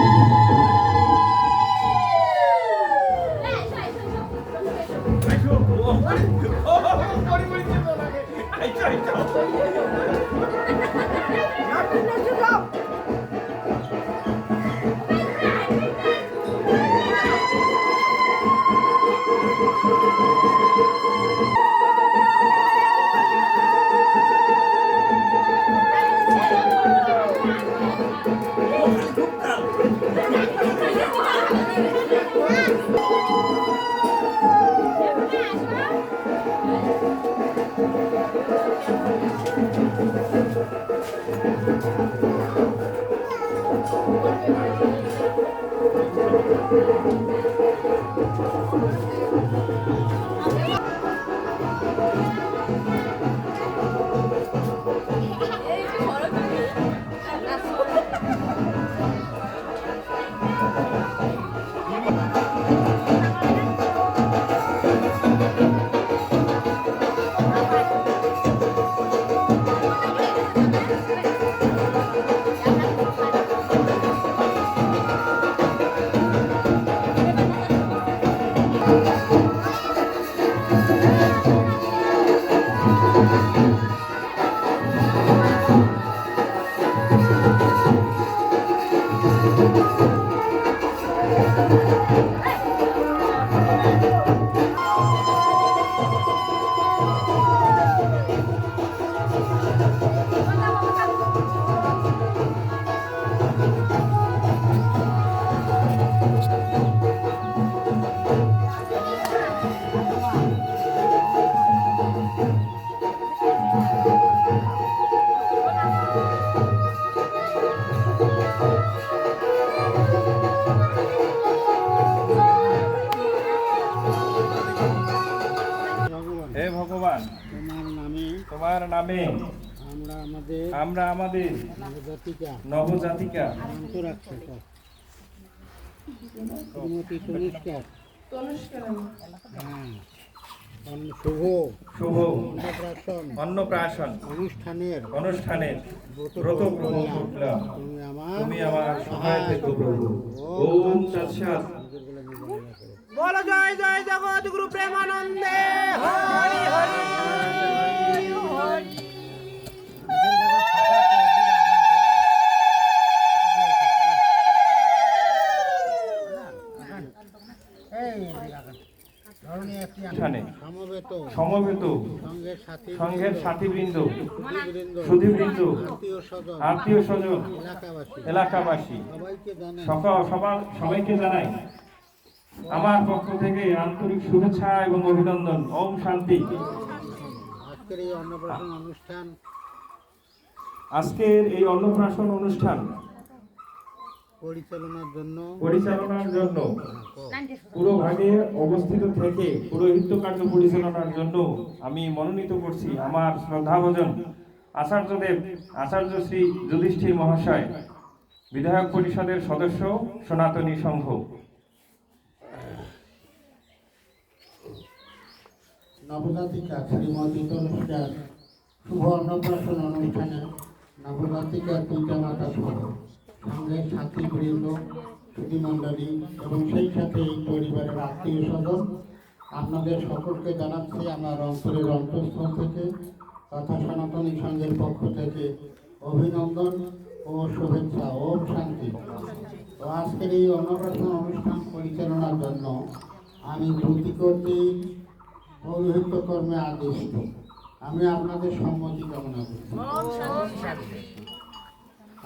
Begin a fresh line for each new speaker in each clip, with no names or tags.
Thank you.
Thank
you. Thank
you. নামে আমরা আমাদের
আমরা আমাদের
নবজাতিকা। হ্যাঁ। অন্ন- শুভ।
শুভ।
অন্নপ্রাশন।
অন্নপ্রাশন।
অনুষ্ঠানের।
অনুষ্ঠানের।
ব্রত তুমি আমার
সহায় থেকো প্রভু ওম।
বলো জয় জয় জগৎ গুরু প্রেমানন্দে। হরি হরি
ধরনীয় একটি
অনুষ্ঠানে
সমবেত
সমবেত
সঙ্গের সাথী
সংঘের সাথীবৃন্দ
সুধীবৃন্দ, আত্মীয় স্বজন এলাকাবাসী। সবাইকে জানাই।
আমার পক্ষ থেকে আন্তরিক শুভেচ্ছা এবং অভিনন্দন। ওম শান্তি।
আজকের এই অন্নপ্রাশন অনুষ্ঠান
আজকের এই অন্নপ্রাশন অনুষ্ঠান
পরিচালনার জন্য
পরিচালনার জন্য পুরো ভাগে অবস্থিত থেকে পুরোহিত্য কার্য পরিচালনার জন্য আমি মনোনীত করছি আমার শ্রদ্ধাভজন আচার্যদেব আচার্য শ্রী যুধিষ্ঠির মহাশয় বিধায়ক পরিষদের সদস্য সনাতনী সংঘ।
নবজাতিকা শ্রীমতী তনুষ্কার শুভ অন্নপ্রাশন অনুষ্ঠানে নবজাতিকার পিতা মাতা সহ সাথী বৃন্দ সুধীমণ্ডলী এবং সেই সাথে এই পরিবারের আত্মীয় স্বজন, আপনাদের সকলকে জানাচ্ছি আমার অন্তরের অন্তঃস্থল থেকে তথা সনাতনী সংঘের পক্ষ থেকে অভিনন্দন ও শুভেচ্ছা ও শান্তি। তো আজকের এই অন্নপ্রাশন অনুষ্ঠান পরিচালনার জন্য আমি ধুতি কর্তৃক পৌরোহিত্য কর্মে আদিষ্ট আমি আপনাদের সম্মতি কামনা করছি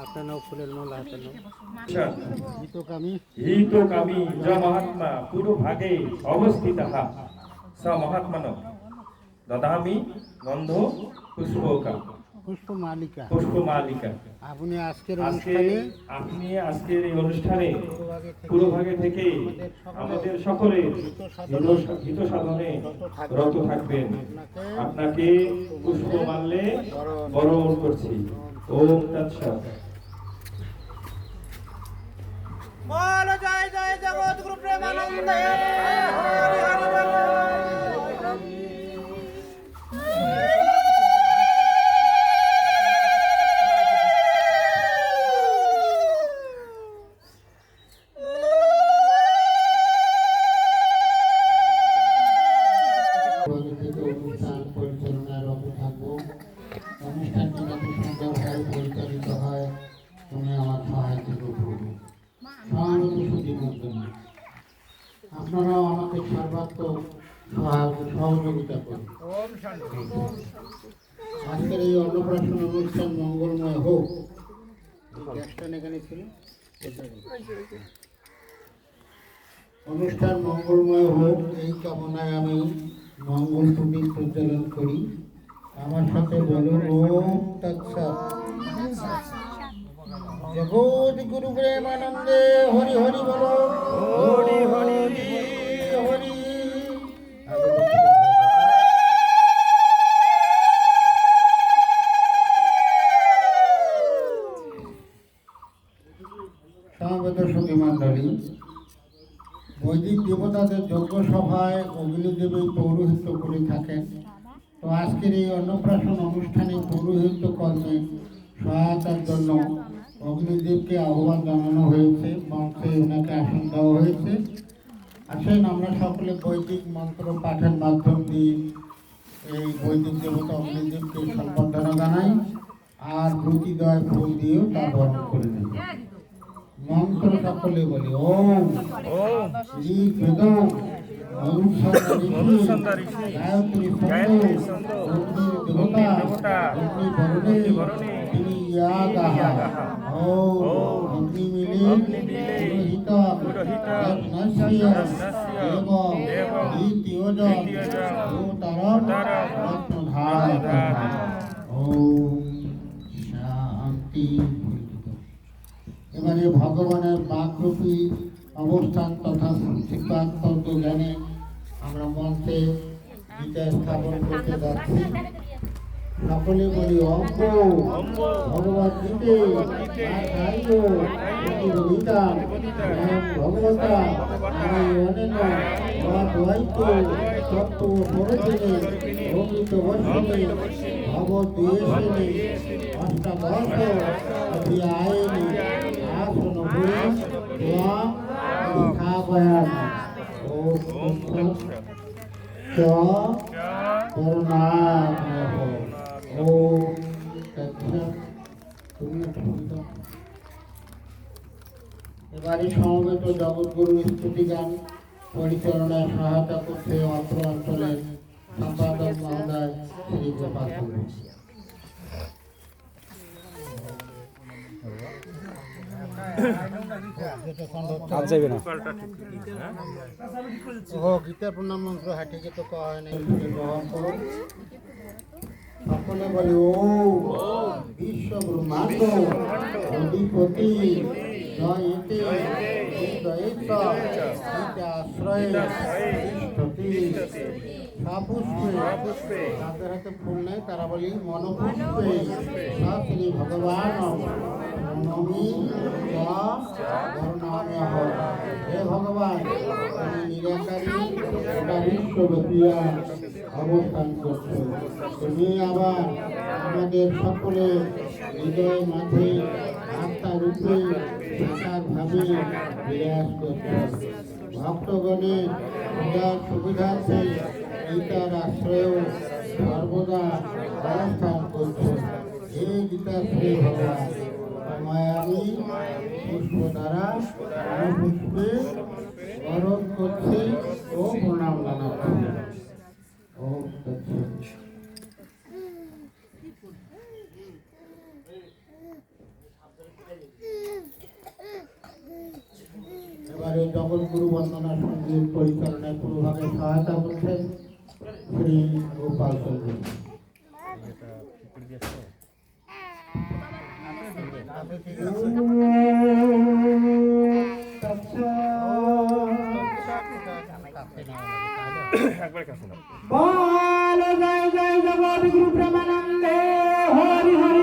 আপনার ফুলের মালা হাতানো। হিতকামী।
হিতকামী য মহাত্মা পুরো ভাগে অবস্থিত স মহাত্মন। দদামি গন্ধ পুষ্পকা।
পুষ্প
পুষ্পমালিকা।
আপনি আজকের অনুষ্ঠানে
আপনি আজকের এই অনুষ্ঠানে পুরো ভাগে থেকে আমাদের সকলের হিত- সাধনে রত থাকবেন। আপনাকে পুষ্প মানলে বরণ করছি। ওম তৎসৎ।
বলো জয় জয় জগৎ গুরু প্রেমানন্দে হরি হরি বলো।
আমার জন্য আপনারাও আমাকে সর্বাত্মক সহযোগিতা করুন। আজকের এই অন্নপ্রাশন অনুষ্ঠান মঙ্গলময় হোক। এখানে ছিল? অনুষ্ঠান মঙ্গলময় হোক, এই কামনায় আমি মঙ্গল টুপি প্রজ্বলন করি। আমার সাথে বলুন, ওম তৎসৎ। জগৎ গুরু প্রেমানন্দে হরি হরি বলো। হরি হরি। হরি সমবেত সখী মণ্ডলী বৈদিক দেবতাদের যজ্ঞ সভায় অগ্নিদেবী পৌরোহিত্য করে থাকেন। তো আজকের এই অন্নপ্রাশন অনুষ্ঠানে পৌরোহিত্য কর্মে সহায়তার জন্য অগ্নিদেবকে আহ্বান জানানো হয়েছে, মঞ্চে ওনাকে আসন দেওয়া হয়েছে। আসেন, আমরা সকলে বৈদিক মন্ত্র পাঠের মাধ্যম দিয়ে এই বৈদিক দেবতা অগ্নিদেবকে সম্বর্ধনা জানাই, আর প্রতিদয় ফুল দিয়েও তা বরণ করে নেব মন্ত্র সকলে বলি, ওম, শ্রী বেদ
অনুসন্ধান ঋষি,
গায়ত্রী
গায়ত্রী
ছন্দ
ছন্দ,
অগ্নি দেবতা
দেবতা,
অগ্নি বরণে
অগ্নি বরণে,
তিনি ইয়াগাহা
ইয়াগাহা,
ওম
ওম
অগ্নি মিলে
অগ্নি মিলে,
পুরোহিত
পুরোহিত,
যজ্ঞস্য
যজ্ঞস্য,
এবং
এবং
দ্বিতীয়জ
দ্বিতীয়জ,
ভূতারম
ভূতারম,
রত্নধারম
রত্নধারম।
ওম শান্তি এবারে ভগবানের বাকরূপী অবস্থান তথা সিদ্ধান্ত গীতা স্থাপন করতে যাচ্ছি সকলে বলি অঙ্ক
অঙ্গ,
ভগবত গীতে
গীতে,
আচার্য প্রতিবদিতা ভগবতা আমি অনেন অদ্বৈত তত্ত্ব পরদিনে অমৃত বর্ষিণী ভগবদ্বেষিণী অষ্টাদশ অধ্যায়িনী আসন পুরী ত্বাং শিক্ষাপয়ামি ওম এবারে সমবেত জগৎগুরু স্তুতি গান পরিচালনায় সহায়তা করছে অত্র অঞ্চলের সম্পাদক মহোদয় শ্রী গোপাল কুণ্ডু।
আর যাইবে না।
ও গীতা প্রণাম মন্ত্র হাটিকে তো কওয়া হয় নাই সকলে বলে ও বিশ্ব ব্রহ্মাণ্ড অধিপতি জয় এতে দয়িত গীতা আশ্রয়ে তারা বলি মনপুষ্পে ভগবান নমি করুণাময় ভগবান তুমি নিরাকারী গোটা বিশ্বব্যাপী অবস্থান করছ। তুমি আবার আমাদের সকলে হৃদয় মাঝে আত্মা রূপে সাকার ভাবে বিরাজ করছ। ভক্তগণে পূজার সুবিধার্থে গীতার আশ্রয় সর্বদা অবস্থান করছ। হে গীতাশ্রী ভগবান। আমি পুষ্প দ্বারা পুষ্পে বরণ করছি ও প্রণাম জানাচ্ছি ও। এবারে জগৎগুরু বন্দনা সংগীত পরিচালনায় পুরোভাবে সহায়তা করছেন শ্রী গোপাল চন্দ্র
বল জয় জয় জগৎ গুরু প্রেমানন্দে হরি হরি